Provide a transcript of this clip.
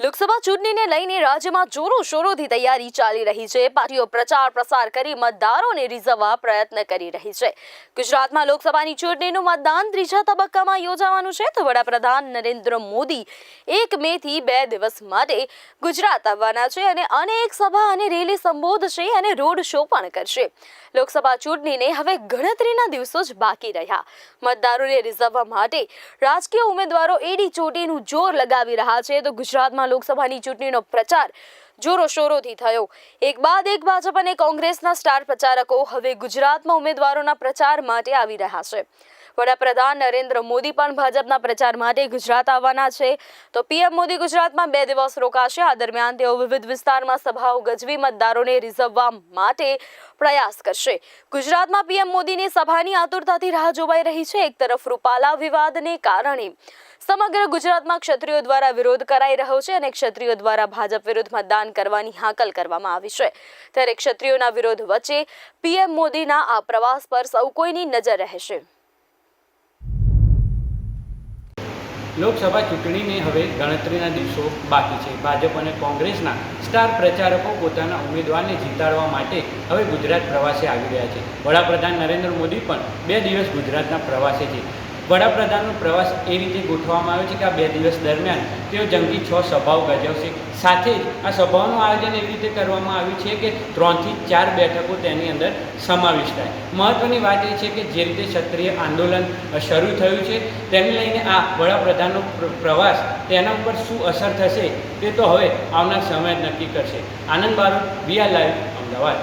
લોકસભા ચૂંટણીને લઈને રાજ્યમાં જોરો શોરોથી તૈયારી ચાલી રહી છે. પાર્ટીઓ પ્રચાર પ્રસાર કરી મતદારોને રીઝવવા પ્રયત્ન કરી રહી છે. ગુજરાતમાં લોકસભાની ચૂંટણીનું મતદાન ત્રીજા તબક્કામાં યોજાવાનું છે તો વડાપ્રધાન નરેન્દ્ર મોદી એક મે થી બે દિવસ માટે ગુજરાત આવવાના છે અને અનેક સભા અને રેલી સંબોધશે અને રોડ શો પણ કરશે. લોકસભા ચૂંટણીને હવે ગણતરીના દિવસો જ બાકી રહ્યા. મતદારોને રીઝવવા માટે રાજકીય ઉમેદવારો એડી ચોટીનું જોર લગાવી રહ્યા છે. તો ગુજરાતમાં લોકસભાની ચૂંટણીનો પ્રચાર જોરોશોરોથી થયો. એક બાદ એક ભાજપ અને કોંગ્રેસના સ્ટાર પ્રચારકો હવે ગુજરાતમાં ઉમેદવારોના પ્રચાર માટે આવી રહ્યા છે. વડાપ્રધાન નરેન્દ્ર મોદી પણ ભાજપના પ્રચાર માટે ગુજરાત આવવાના છે. તો પીએમ મોદી ગુજરાતમાં બે દિવસ રોકાશે. આ દરમિયાન તેઓ વિવિધ વિસ્તારમાં સભાઓ ગજવી મતદારોને રીઝવવા માટે પ્રયાસ કરશે. ગુજરાતમાં પીએમ મોદીની સભાની આતુરતાથી રાહ જોવાઈ રહી છે. એક તરફ રૂપાલા વિવાદને કારણે સમગ્ર ગુજરાતમાં ક્ષત્રિયો દ્વારા વિરોધ કરાઈ રહ્યો છે અને ક્ષત્રિયો દ્વારા ભાજપ વિરુદ્ધ મતદાન કરવાની હાકલ કરવામાં આવી છે. ત્યારે ક્ષત્રિયોના વિરોધ વચ્ચે પીએમ મોદીના આ પ્રવાસ પર સૌ કોઈની નજર રહેશે. લોકસભા ચૂંટણીને હવે ગણતરીના દિવસો બાકી છે. ભાજપ અને કોંગ્રેસના સ્ટાર પ્રચારકો પોતાના ઉમેદવારને જીતાડવા માટે હવે ગુજરાત પ્રવાસે આવી રહ્યા છે. વડાપ્રધાન નરેન્દ્ર મોદી પણ બે દિવસ ગુજરાતના પ્રવાસે છે. વડાપ્રધાનનો પ્રવાસ એ રીતે ગોઠવવામાં આવ્યો છે કે આ બે દિવસ દરમિયાન તેઓ જંગી છ સભાઓ ગજવશે. સાથે જ આ સભાઓનું આયોજન એવી રીતે કરવામાં આવ્યું છે કે ત્રણથી ચાર બેઠકો તેની અંદર સમાવિષ્ટ થાય. મહત્ત્વની વાત એ છે કે જે રીતે ક્ષત્રિય આંદોલન શરૂ થયું છે, તેને લઈને આ વડાપ્રધાનનો પ્રવાસ તેના ઉપર શું અસર થશે તે તો હવે આવનાર સમય નક્કી કરશે. Anand Barot V R live, Ahmedabad.